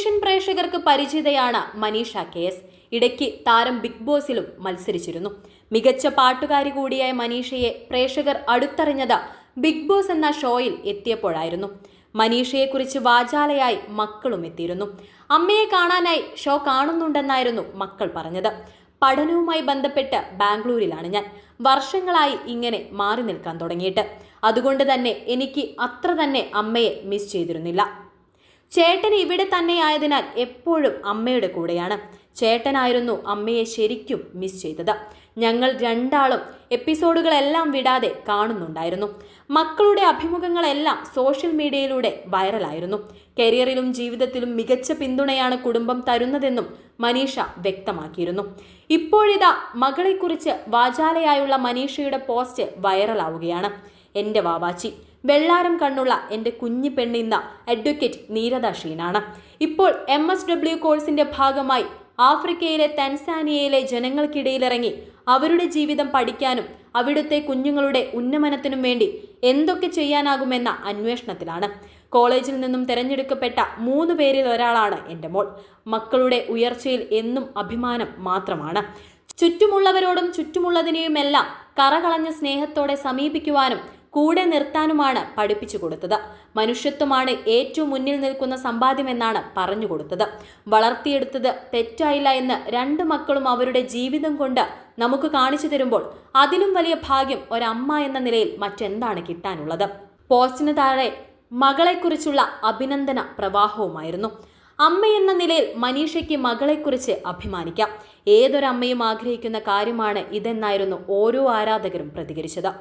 Television പ്രേക്ഷകർക്ക് പരിചിതയാണ് Manisha K S. ഇടയ്ക്ക് താരം ബിഗ് ബോസിലും മത്സരിച്ചിരുന്നു. മികച്ച പാട്ടുകാരി കൂടിയായ മനീഷയെ പ്രേക്ഷകർ അടുത്തറിഞ്ഞത് ബിഗ് ബോസ് എന്ന ഷോയിൽ എത്തിയപ്പോഴായിരുന്നു. മനീഷയെക്കുറിച്ച് വാചാലയായി മക്കളും എത്തിയിരുന്നു. അമ്മയെ കാണാനായി ഷോ കാണുന്നുണ്ടെന്നായിരുന്നു മക്കൾ പറഞ്ഞത്. പഠനവുമായി ബന്ധപ്പെട്ട് ബാംഗ്ലൂരിലാണ് ഞാൻ. വർഷങ്ങളായി ഇങ്ങനെ മാറി നിൽക്കാൻ തുടങ്ങിയിട്ട്. അതുകൊണ്ട് തന്നെ എനിക്ക് അത്ര തന്നെ അമ്മയെ മിസ് ചെയ്തിരുന്നില്ല. ചേട്ടൻ ഇവിടെ തന്നെയായതിനാൽ എപ്പോഴും അമ്മയുടെ കൂടെയാണ്. ചേട്ടനായിരുന്നു അമ്മയെ ശരിക്കും മിസ് ചെയ്തത്. ഞങ്ങൾ രണ്ടാളും എപ്പിസോഡുകളെല്ലാം വിടാതെ കാണുന്നുണ്ടായിരുന്നു. മക്കളുടെ അഭിമുഖങ്ങളെല്ലാം സോഷ്യൽ മീഡിയയിലൂടെ വൈറലായിരുന്നു. കരിയറിലും ജീവിതത്തിലും മികച്ച പിന്തുണയാണ് കുടുംബം തരുന്നതെന്നും മനീഷ വ്യക്തമാക്കിയിരുന്നു. ഇപ്പോഴിതാ മകളെക്കുറിച്ച് വാചാലയായുള്ള മനീഷയുടെ പോസ്റ്റ് വൈറലാവുകയാണ്. എന്റെ വാവാച്ചി വെള്ളാരം കണ്ണുള്ള എന്റെ കുഞ്ഞു പെണ്ണിന്ന അഡ്വക്കേറ്റ് നീരദ ഷീനാണ് ഇപ്പോൾ എം എസ് ഡബ്ല്യു കോഴ്സിന്റെ ഭാഗമായി ആഫ്രിക്കയിലെ തൻസാനിയയിലെ ജനങ്ങൾക്കിടയിലിറങ്ങി അവരുടെ ജീവിതം പഠിക്കാനും അവിടുത്തെ കുഞ്ഞുങ്ങളുടെ ഉന്നമനത്തിനും വേണ്ടി എന്തൊക്കെ ചെയ്യാനാകുമെന്ന അന്വേഷണത്തിലാണ്. കോളേജിൽ നിന്നും തിരഞ്ഞെടുക്കപ്പെട്ട മൂന്ന് പേരിൽ ഒരാളാണ് എന്റെ മോൾ. മക്കളുടെ ഉയർച്ചയിൽ എന്നും അഭിമാനം മാത്രമാണ്. ചുറ്റുമുള്ളവരോടും ചുറ്റുമുള്ളതിനെയുമെല്ലാം കറകളഞ്ഞ സ്നേഹത്തോടെ സമീപിക്കുവാനും കൂടെ നിർത്താനുമാണ് പഠിപ്പിച്ചു കൊടുത്തത്. മനുഷ്യത്വമാണ് ഏറ്റവും മുന്നിൽ നിൽക്കുന്ന സമ്പാദ്യമെന്നാണ് പറഞ്ഞു കൊടുത്തത്. വളർത്തിയെടുത്തത് തെറ്റായില്ല എന്ന് രണ്ട് മക്കളും അവരുടെ ജീവിതം കൊണ്ട് നമുക്ക് കാണിച്ചു തരുമ്പോൾ അതിലും വലിയ ഭാഗ്യം ഒരമ്മ എന്ന നിലയിൽ മറ്റെന്താണ് കിട്ടാനുള്ളത്? പോസ്റ്റിന് താഴെ മകളെക്കുറിച്ചുള്ള അഭിനന്ദന പ്രവാഹവുമായിരുന്നു. അമ്മ എന്ന നിലയിൽ മനീഷയ്ക്ക് മകളെക്കുറിച്ച് അഭിമാനിക്കാം. ഏതൊരമ്മയും ആഗ്രഹിക്കുന്ന കാര്യമാണ് ഇതെന്നായിരുന്നു ഓരോ ആരാധകരും പ്രതികരിച്ചത്.